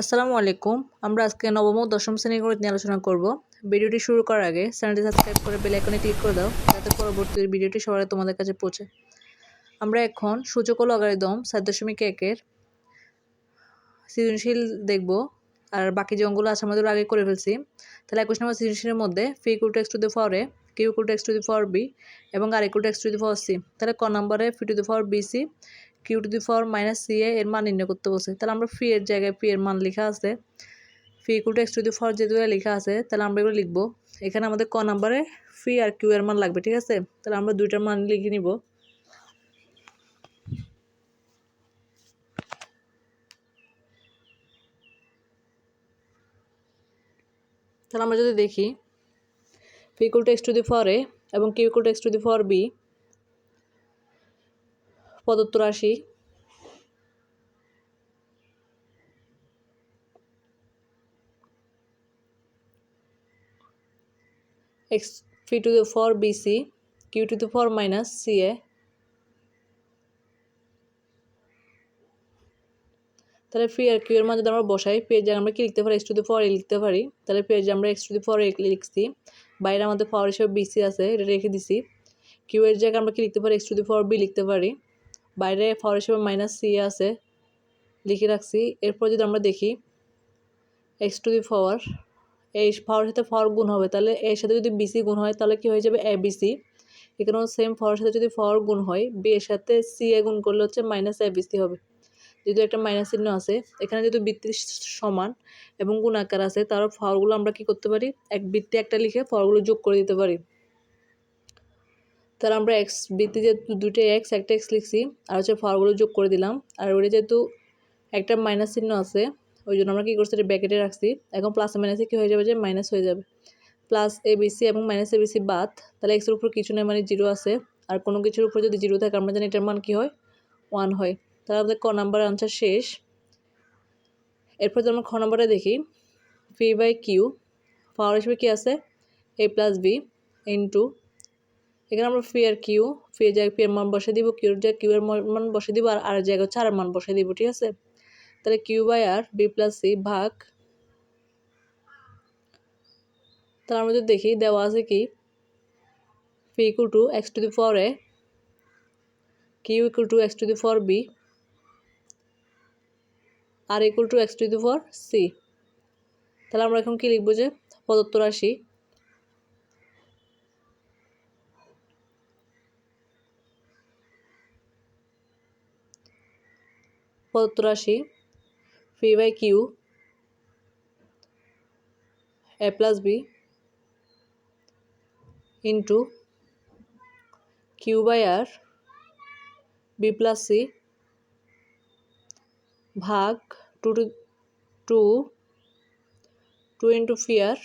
আসসালামু আলাইকুম। আমরা আজকে নবম ও দশম শ্রেণির গণিত নিয়ে আলোচনা করব। ভিডিওটি শুরু করার আগে চ্যানেলটি সাবস্ক্রাইব করে বেল আইকনে ক্লিক করে দাও, যাতে পরবর্তী ভিডিওটি সবার তোমাদের কাছে পৌঁছে। আমরা এখন সূচক লগারিদম সাত দশমিক একের সৃজনশীল দেখব, আর বাকি যে অঙ্কগুলো আছে আমাদের আগে করে ফেলছি। তাহলে একুশ নম্বর সৃজনশীলের মধ্যে P equal to x to the four a Q equal to x to the four b এবং R equal to x to the four c তাহলে ক নম্বরে P to the four b c Q to the four minus c a এর মান নির্ণয় করতে বসে তাহলে আমরা ফি এর জায়গায় পি এর মান লেখা আছে। P equal to x to the four যেহেতু লেখা আছে, তাহলে আমরা এগুলো লিখব। এখানে আমাদের ক নাম্বারে ফি আর কিউ এর মান লাগবে, ঠিক আছে? তাহলে আমরা দুইটার মান লিখে নিব। তাহলে আমরা যদি দেখি, P equal to x to the four a এবং Q equal to x to the four b প্রদত্ত রাশি? X phi to the 4 Q to to the 4 minus ca তাহলে পি আর কিউ এর যদি আমরা বসাই পি এর জায়গায় আমরা কি লিখতে পারি? X to the four a লিখতে পারি। তাহলে পি এর আমরা x to the four a লিখছি। বাইরে আমাদের পাওয়ার হিসেবে বিসি আছে, এটা রেখে দিছি। কিউ এর জায়গায় আমরা কি লিখতে পারি? X to the four b লিখতে পারি। বাইরে পাওয়ার হিসেবে মাইনাস সি আছে, লিখে রাখছি। এরপর যদি আমরা দেখি এক্স টু দি ফোর এই পাওয়ার সাথে ফর গুণ হবে, তাহলে এর সাথে যদি বিসি গুণ হয়, তাহলে কি হয়ে যাবে? এ বিসি এখানেও সেম ফরের সাথে যদি ফর গুণ হয় বি এর সাথে সি এ গুণ করলে হচ্ছে মাইনাস এ বিসি হবে। যেহেতু একটা মাইনাস চিহ্ন আছে, এখানে যেহেতু বৃত্তি সমান এবং গুণ আকার আছে তার ফরগুলো আমরা কি করতে পারি? এক বৃত্তি একটা লিখে ফরগুলো যোগ করে দিতে পারি। তাহলে আমরা এক্স বৃত্তি যেহেতু দুটো এক্স একটা এক্স লিখছি, আর হচ্ছে ফরগুলো যোগ করে দিলাম। আর ওটা যেহেতু একটা মাইনাস চিহ্ন আছে, ওই জন্য আমরা কী করছি, এটা ব্যাকেটে রাখছি। এখন প্লাস মাইনাসে কী হয়ে যাবে যে মাইনাস হয়ে যাবে। প্লাস এ বিসি এবং মাইনাস এ বিসি বাদ, তাহলে এক্সের উপর কিছু নেই মানে জিরো আছে। আর কোনো কিছুর উপর যদি জিরো থাকে, আমরা জানি এটার মান কী হয়? ওয়ান হয়। তাহলে আমাদের ক নাম্বারের আনসার শেষ। এরপর যদি আমরা খ নাম্বারে দেখি পি বাই কিউ পাওয়ার হিসেবে কী আছে? এ প্লাস বি ইন্টু এখানে আমরা ফি আর কিউ ফি এর জায়গায় পি এর মান বসে দিব কিউর জায়গায় কিউ এর মান বসে দিব, আর আর জায়গায় হচ্ছে আর মান বসে দিব, ঠিক আছে? তাহলে Q by R b plus c ভাগ, তাহলে আমরা যদি দেখি দেওয়া আছে কি? P equal to x to the four a Q equal to x to the four b R equal to x to the four c তাহলে আমরা এখন কি লিখব যে প্রদত্ত রাশি প্রদত্ত রাশি P by Q, a plus b, into Q by R, b plus c, ভাগ two two two two into fear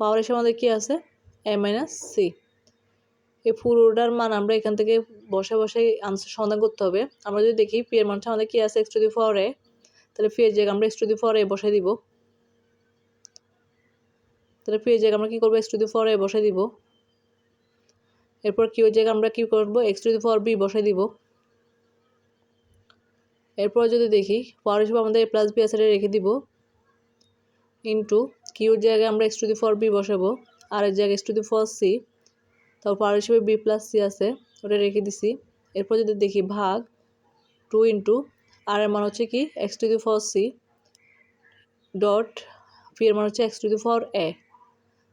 power এসে আমাদের কী আছে? A minus c. এই পুরোটার মান আমরা এখান থেকে বসে বসে আনসার সমাধান করতে হবে। আমরা যদি দেখি পি এর মানটা আমাদের কি আছে? X to the four a. তাহলে পি এর জায়গায় আমরা x to the four a বসে দিব। তাহলে পি এর জায়গায় আমরা কী করব? X to the four a বসে দিব। এরপর কিউ জায়গায় আমরা কী করব? X to the four b বসে দিব। এরপর যদি দেখি পাওয়ার হিসেবে আমাদের এ প্লাস বি আছে রেখে দিব। ইন্টু কিউর জায়গায় আমরা x to the four b বসাবো। আর এর জায়গায় x to the four c তারপর পাওয়ার হিসেবে বি প্লাস সি আছে, ওটা রেখে দিছি। এরপর যদি দেখি ভাগ টু ইন্টু আর এর মান হচ্ছে কি x to the four c dot P এর মান হচ্ছে x to the four a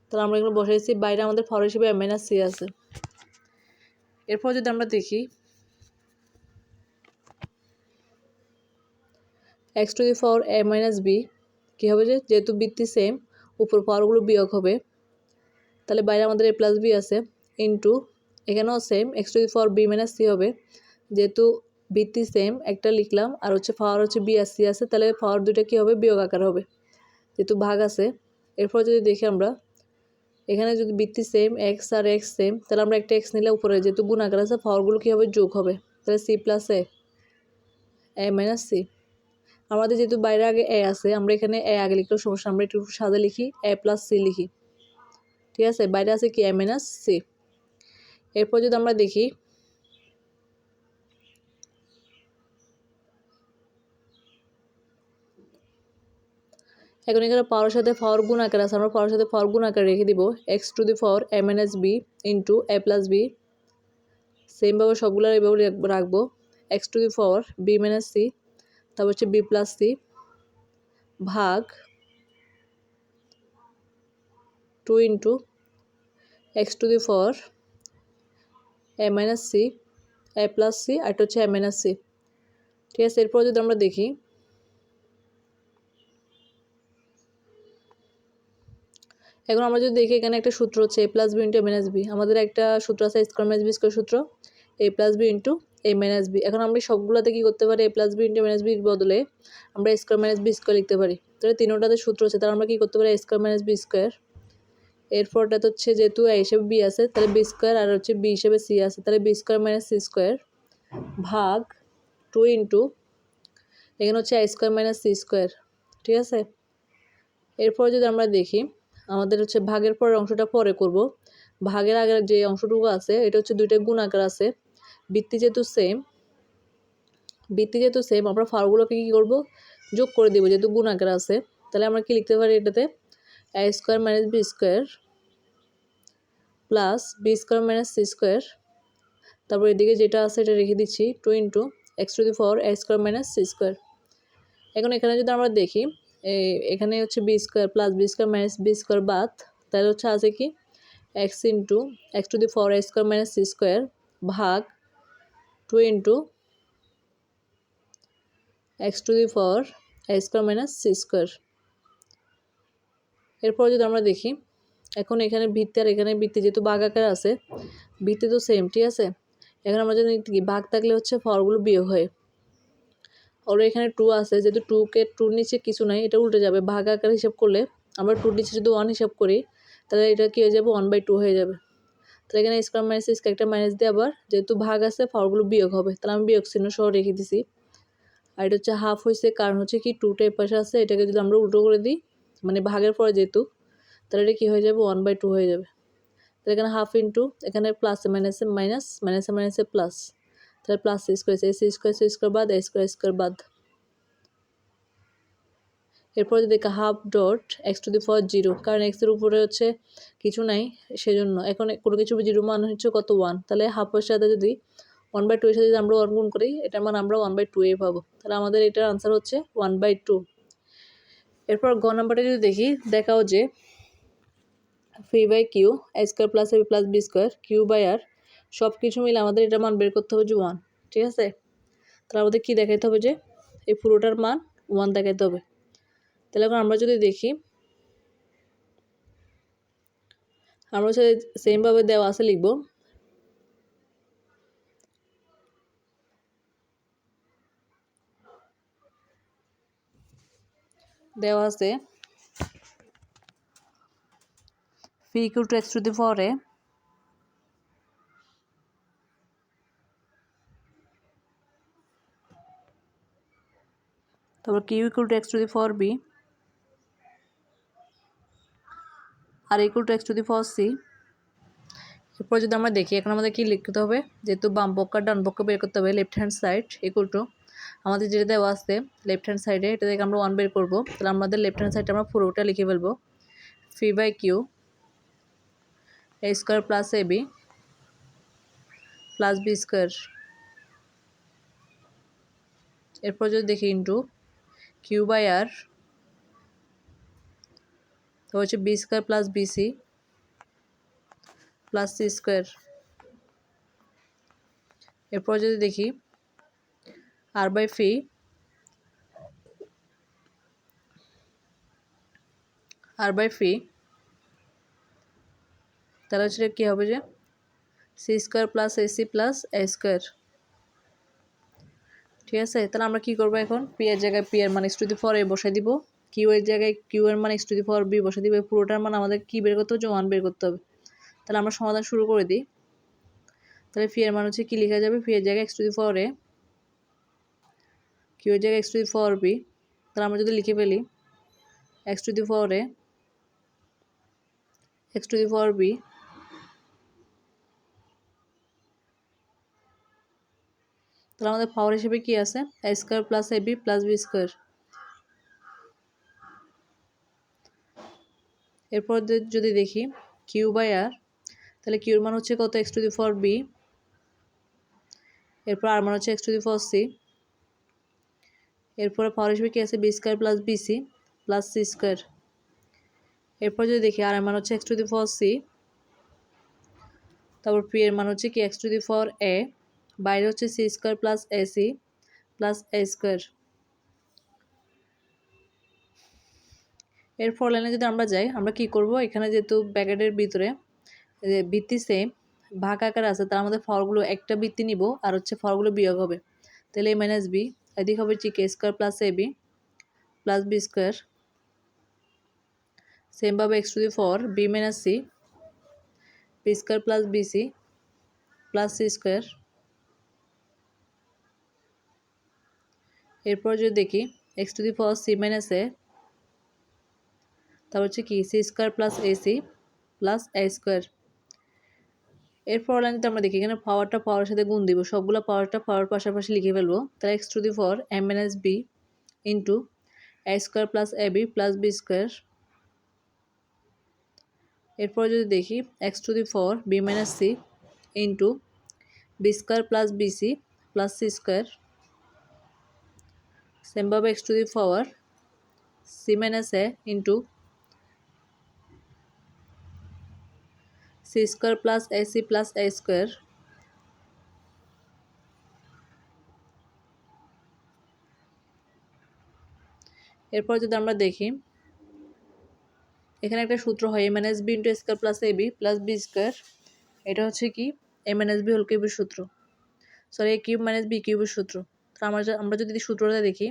তাহলে আমরা এখানে বসাইছি, বাইরে আমাদের ফর হিসেবে এম মাইনাস সি আছে। এরপর যদি আমরা দেখি x to the four a minus b কী হবে যে, যেহেতু বৃত্তি সেম উপর পাওয়ারগুলো বিয়োগ হবে। তাহলে বাইরে আমাদের এ প্লাস বি আছে। ইন্টু এখানেও same x to the four b minus c হবে। যেহেতু বৃত্তি সেম একটা লিখলাম, আর হচ্ছে পাওয়ার হচ্ছে বি আর সি আছে, তাহলে পাওয়ার দুটো কী হবে? বিয়োগ আকার হবে। যেহেতু ভাগ আছে, এরপর যদি দেখি আমরা, এখানে যদি বৃত্তি সেম এক্স আর এক্স সেম তাহলে আমরা একটা এক্স নিলে উপরে, যেহেতু গুণ আকার আছে পাওয়ারগুলো কী হবে? যোগ হবে। তাহলে c plus a a minus c আমাদের যেহেতু বাইরে আগে এ আছে, আমরা এখানে এ আগে লিখলেও সমস্যা, আমরা একটু সাদে লিখি এ প্লাস সি লিখি। ঠিক আছে? বাইরে আছে কি? এ মাইনাস সি এরপর যদি আমরা দেখি, এখন এখানে পাওয়ার সাথে ফর গুণ আকার আছে। আমরা পাওয়ার সাথে ফর গুণ আকার রেখে দিব x to the four M N S b into a plus b সেমভাবে সবগুলো এইভাবে রাখব x to the four b minus c তারপর হচ্ছে বি প্লাস সি ভাগ two into x to the four a minus c, a plus c, আর এটা হচ্ছে A C. ঠিক আছে, এরপর যদি আমরা দেখি, এখন আমরা যদি দেখি এখানে একটা সূত্র হচ্ছে a plus b into a b. আমাদের একটা সূত্র আছে স্কোয়ার মাইনাস বি স্কোয়ার সূত্র, a plus b into a b. এখন আমরা সবগুলোতে কী করতে পারি? A plus b into minus বির বদলে আমরা স্কোয়ার মাইনাস বি স্কোয়ার লিখতে পারি। তাহলে তিনোটাতে সূত্র আছে, তাহলে আমরা কী করতে পারি? স্কোয়ার মাইনাস বি স্কোয়ার এরপরটা তো হচ্ছে যেহেতু এ হিসেবে বি আছে, তাহলে বি স্কোয়ার আর হচ্ছে বি হিসেবে সি আছে, তাহলে b square minus c square ভাগ টু ইন্টু এখানে হচ্ছে I square minus c square ঠিক আছে? এরপর যদি আমরা দেখি, আমাদের হচ্ছে ভাগের পরের অংশটা পরে করব। ভাগের আগের যে অংশটুকু আছে, এটা হচ্ছে দুইটা গুণ আকার আছে, বৃত্তি যেহেতু সেম বৃত্তি যেহেতু সেম আমরা ফারগুলোকে কী করব? যোগ করে দেবো, যেহেতু গুণ আকার আছে, তাহলে আমরা কি লিখতে পারি এটাতে? A square minus b square plus b square minus c square তারপর এদিকে যেটা আছে এটা রেখে দিচ্ছি two into x to the four a square minus c square এখন এখানে যদি আমরা দেখি এখানে হচ্ছে b square plus b square minus b square বাদ, তাহলে হচ্ছে আছে কি? X into x to the four a square minus c square ভাগ two into x to the four a square minus c square এরপর যদি আমরা দেখি, এখন এখানে ভিত্তি আর এখানে ভিত্তি যেহেতু বাঘ আকার আছে, ভিত্তি তো সেম ঠিক আছে? এখন আমরা যদি বাঘ থাকলে হচ্ছে ফরগুলো বিয়োগ হয়। ওর এখানে টু আছে, যেহেতু টুকে টুর নিচে কিছু নাই, এটা উল্টে যাবে। ভাগ আকার হিসাব করলে আমরা টুর নিচে যদি ওয়ান হিসাব করি, তাহলে এটা কী হয়ে যাবে? ওয়ান বাই টু হয়ে যাবে। তাহলে এখানে স্কোয়ার মাইনাস স্কোয়ার একটা মাইনাস দিয়ে আবার যেহেতু ভাগ আছে ফরগুলো বিয়োগ হবে। তাহলে আমি বিয়োগ চিহ্ন সহ রেখে দিছি। আর এটা হচ্ছে হাফ হয়েছে, কারণ হচ্ছে কি টুটা এর পাশে আছে, এটাকে যদি আমরা উল্টো করে দিই মানে ভাগের পরে যেহেতু, তাহলে এটা কী হয়ে যাবে? ওয়ান বাই টু হয়ে যাবে। তাহলে এখানে হাফ ইন্টু এখানে প্লাসে মাইনাসে মাইনাস মাইনাসে মাইনাসে প্লাস তাহলে plus square a c square c square বাদ এ স্কোয়ার স্কোয়ার বাদ। এরপর যদি half dot x to the four zero কারণ এক্সের উপরে হচ্ছে কিছু নাই, সেজন্য। এখন কোনো কিছু জিরো মান হচ্ছে কত? ওয়ান তাহলে হাফের সাথে যদি ওয়ান বাই টু এর সাথে যদি আমরা ওয়ান গুণ করি, এটার মান আমরা ওয়ান বাই টু এ পাবো। তাহলে আমাদের এটার আনসার হচ্ছে ওয়ান বাই টু এরপর গ নাম্বারটা যদি দেখি, দেখাও যে P by Q a square plus a plus b square Q by R সব কিছু মিলে আমাদের এটা মান বের করতে হবে যে ওয়ান ঠিক আছে? তাহলে আমাদের কী দেখাইতে হবে যে, এই পুরোটার মান ওয়ান দেখাইতে হবে। তাহলে এখন আমরা যদি দেখি, আমরা সেমভাবে দেওয়া আছে লিখব দেওয়া আছে। phi equal to x to the power তারপর Q equal to x to the four b. R equal to x to the four c. এরপর যদি আমরা দেখি, এখন আমাদের কী লিখতে হবে? যেহেতু বাম পক্ষ আর ডান পক্ষ বের করতে হবে left hand side equal to আমাদের যেটা দেওয়া আছে লেফট হ্যান্ড সাইডে এটা থেকে আমরা ওয়ান বের করব। তাহলে আমাদের লেফট হ্যান্ড সাইডে আমরা পুরোটা লিখে ফেলব। P by q a square plus a b plus b square এরপর যদি দেখি ইন্টু কিউ বাই আর তো হচ্ছে b square plus bc plus c square এরপর যদি দেখি আর বাই ফি। আর বাই ফি। তাহলে হচ্ছে কী হবে যে? C square plus ac plus a square ঠিক আছে? তাহলে আমরা কী করব এখন? পি এর জায়গায় পি এর মান x to the power a বসাই দিব। কিউ এর জায়গায় কিউ এর মান x to the power b বসে দিব। পুরোটার মান আমাদের কী বের করতে হবে? ওয়ান বের করতে হবে। তাহলে আমরা সমাধান শুরু করে দিই। তাহলে ফি এর মান হচ্ছে কী? লেখা যাবে ফি এর জায়গায় x to the power a q জায়গায় x to the power b, তাহলে আমরা যদি লিখে ফেলি, x to the power a, x to the power b, তাহলে আমাদের পাওয়ার হিসেবে কী আছে? A square plus a b plus b square এরপর যদি দেখি কিউ বাই আর তাহলে কিউর মান হচ্ছে কত? X to the power b এরপর আর মান হচ্ছে x to the power c এরপরে পাওয়ার হিসেবে কি আছে? B square plus bc plus c square এরপর যদি দেখি আর এর মান হচ্ছে x to the power c তারপর পি এর মান হচ্ছে কি? X to the power a বাইরে হচ্ছে c square plus a c plus a square এর ফর লাইনে যদি আমরা যাই, আমরা কি করব? এখানে যেহেতু ব্যাকেটের ভিতরে, যে বৃত্তি সেম ভাগ আকার আছে, তার মধ্যে ফরগুলো একটা বৃত্তি নিব, আর হচ্ছে ফরগুলো বিয়োগ হবে। তাহলে এ মাইনাস বি এদিক হবে ঠিক a square plus a b plus b square সেমভাবে x to the power b minus c b square plus bc plus c square এরপর যদি দেখি x to the power c minus a তারপর হচ্ছে কি c square plus a c plus a square এরপর লাইনটা আমরা দেখি, এখানে পাওয়ারটা পাওয়ারের সাথে গুণ দিব। সবগুলো পাওয়ারটা পাওয়ার পাশাপাশি লিখে ফেলব। তাহলে x to the power a minus b into a square plus a b plus b square এরপর যদি দেখি x to the power b minus c into b square plus b c plus c square সেমভাবে x to the power c minus a into c square plus a c plus a square এরপর যদি আমরা দেখি, এখানে একটা সূত্র হয় a minus b into square plus a b plus b square এটা হচ্ছে কি? A N S b whole কিউবের সূত্র। Sorry a cube minus b কিউবের সূত্র। তো আমরা আমরা যদি সূত্রটা দেখি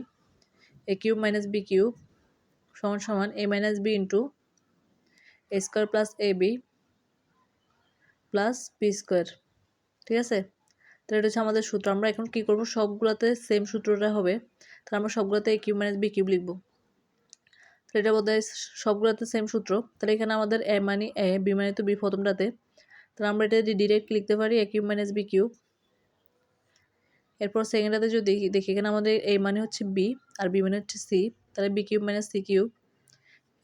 a cube minus b cube সমান সমান a minus b into a square plus a b plus b square ঠিক আছে? তাহলে এটা হচ্ছে আমাদের সূত্র। আমরা এখন কী করব? সবগুলোতে সেম সূত্রটা হবে। তাহলে আমরা সবগুলোতে a cube minus b cube লিখব। তাহলে এটা বোধহয় সবগুলোতে সেম সূত্র। তাহলে এখানে আমাদের এ মানি এ বি মানে তো বি প্রথমটাতে। তাহলে আমরা এটা যদি ডিরেক্ট লিখতে পারি a cube minus b cube এরপর সেকেন্ডটাতে যদি দেখি এখানে আমাদের এ মানে হচ্ছে বি আর বি মানে হচ্ছে সি তাহলে b cube minus c cube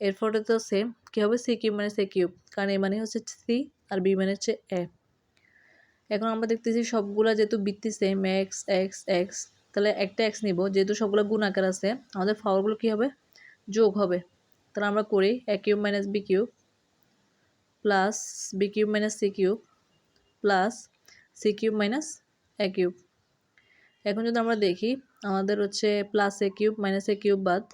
এরপরে তো সেম কী হবে? C cube minus a cube কারণ এ মানে হচ্ছে সি আর বি মানে হচ্ছে এ। এখন আমরা দেখতেছি সবগুলা যেহেতু বৃত্তি সেম এক্স এক্স এক্স তাহলে একটা এক্স নিব, যেহেতু সবগুলো গুণ আকার আছে, আমাদের পাওয়ারগুলো কী হবে? যোগ হবে। তাহলে আমরা করি a cube minus b cube plus b cube minus c cube plus c cube minus a cube. এখন যদি আমরা দেখি, আমাদের হচ্ছে plus a cube minus a cube বাদ,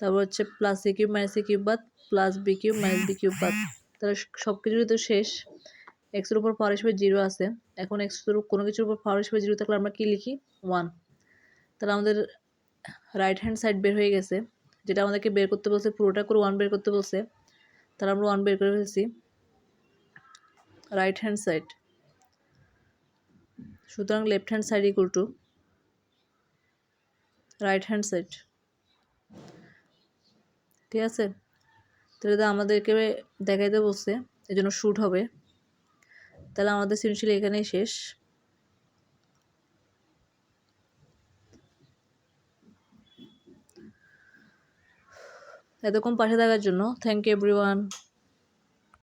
তারপর হচ্ছে plus a cube minus a cube বাদ plus b cube minus b cube বাদ। তাহলে সব কিছুরই তো শেষ। এক্সের উপর পাওয়ার হিসেবে জিরো আছে। এখন এক্সের কোনো কিছুর উপর পাওয়ার হিসেবে জিরো থাকলে আমরা কী লিখি? ওয়ান তাহলে আমাদের রাইট হ্যান্ড সাইড বের হয়ে গেছে, যেটা আমাদেরকে বের করতে বলছে, পুরোটা করে ওয়ান বের করতে বলছে। তাহলে আমরা ওয়ান বের করে ফেলছি। রাইট হ্যান্ড সাইড সুতরাং left hand side equal to right hand side ঠিক আছে? তাহলে তো আমাদেরকে দেখাইতে বলছে এই জন্য শ্যুট হবে। তাহলে আমাদের সৃজনশীল এখানেই শেষ। এতক্ষণ পাশে থাকার জন্য থ্যাংক ইউ এভরিওয়ান